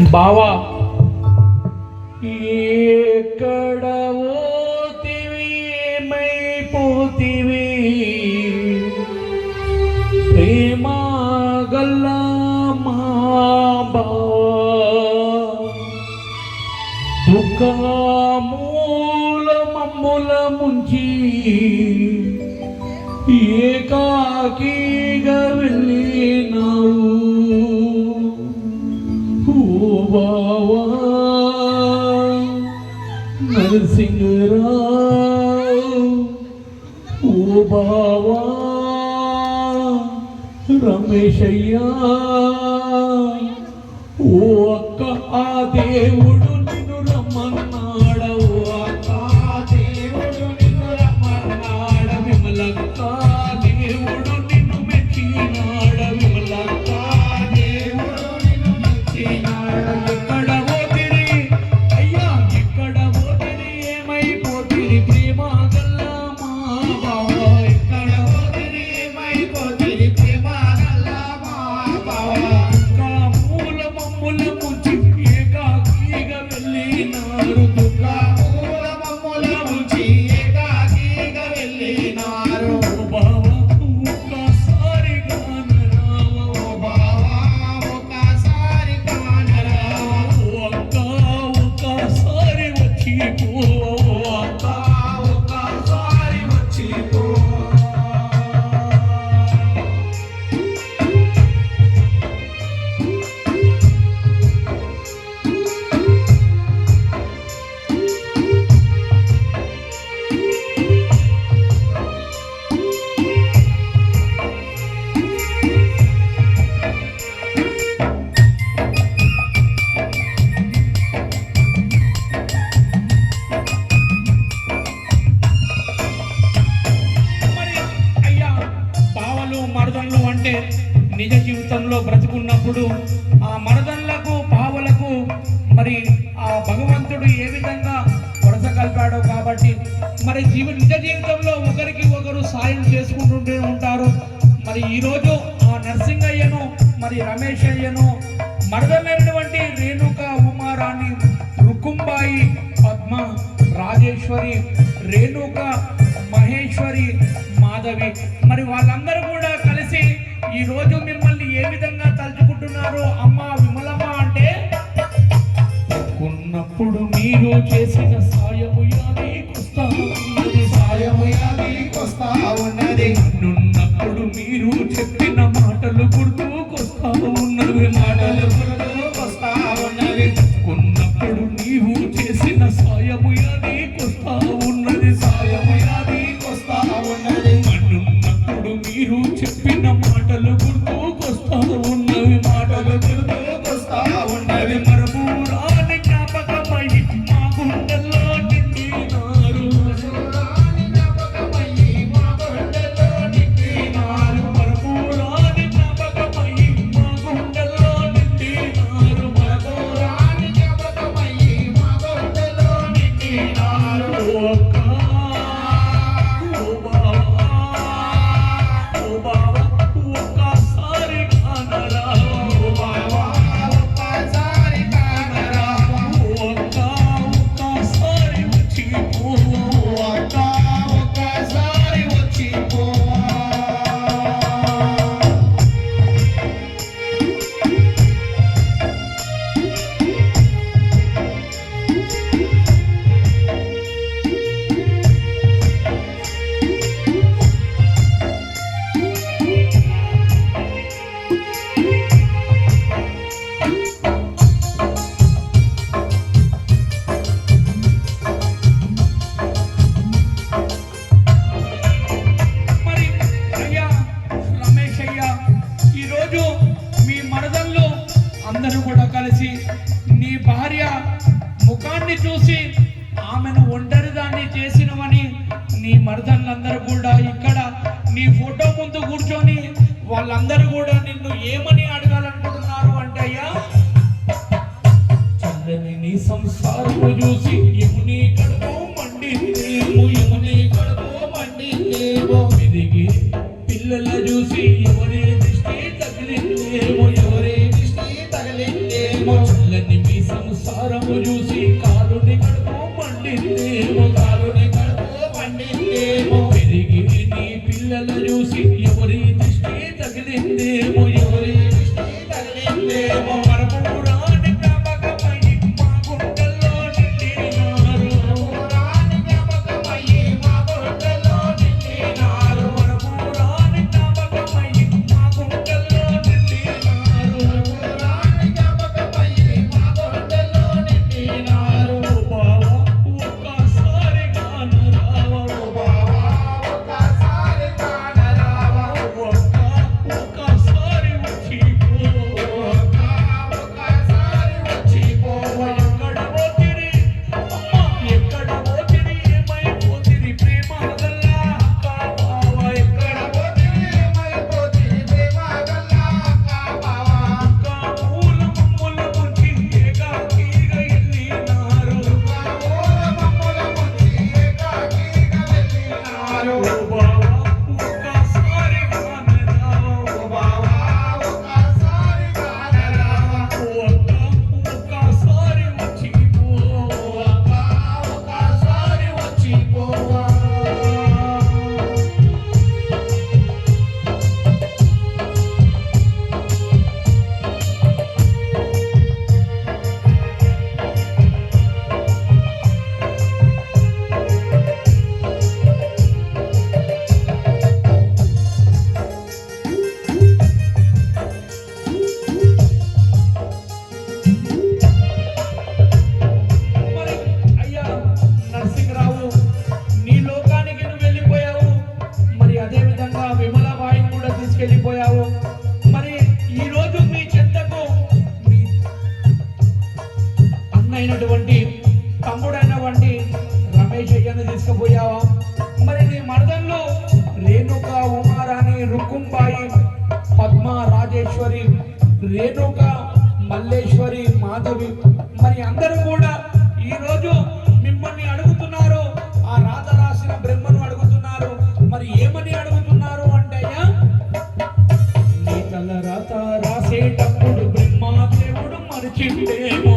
బావా. ఎక్కడ ఓతివి ఏమైపోతివి ప్రేమ గల్లా మా బావా. దుఃఖమూల మమ్ముల ముంచి ఏకాకిగా వెళ్ళినావు. பாவா நரசிங்கராவ் ஓ பாவா ரமேஷையா ஓ அக்கா ஆதேவ Bolsonaro. ఉన్నప్పుడు ఆ మరదళ్ళకు పావులకు మరి ఆ భగవంతుడు ఏ విధంగా వరస కలిపాడో కాబట్టి మరి జీవి నిజ జీవితంలో ఒకరికి ఒకరు సాయం చేసుకుంటుంటే ఉంటారు. మరి ఈరోజు ఆ నరసింగయ్యను మరి రమేష్ అయ్యను మరదలైనటువంటి రేణుక ఉమారాణి రుకుంబాయి పద్మ రాజేశ్వరి రేణుక మహేశ్వరి మాధవి మరి వాళ్ళందరూ కూడా కలిసి ఈరోజు మిమ్మల్ని ఏ విధంగా తలుచుకుంటున్నారు అమ్మ విమలమ్మ అంటే ఉన్నప్పుడు మీరు చేసిన సాయము యాదీకొస్తా అందరూ కూడా కలిసి నీ భార్య ముఖాన్ని చూసి ఆమెను ఒంటరిదాన్ని చేసినవని నీ మరదళ్ళందరూ కూడా ఇక్కడ నీ ఫోటో ముందు కూర్చొని వాళ్ళందరూ కూడా నిన్ను ఏమని అడగాలనుకుంటున్నారు అంటే అయ్యా? చల్లని నీ సంసారము చూసి చల్లని మీ సంసారము చూసి కాలుని కడుపు పండిందేమో కాలుని కడుపు పండిందేమో పెరిగి నీ పిల్లలు చూసి ఎవరి దృష్టి తగిలిందేమో ఎవరి Luciano. మల్లేశ్వరి మాధవి. మరి అందరూ కూడా ఈరోజు మిమ్మల్ని అడుగుతున్నారు. ఆ రాత రాసిన బ్రహ్మను అడుగుతున్నారు. మరి ఏమని అడుగుతున్నారు అంటే రాత రాసేటప్పుడు బ్రహ్మ దేవుడు మరిచిండేమో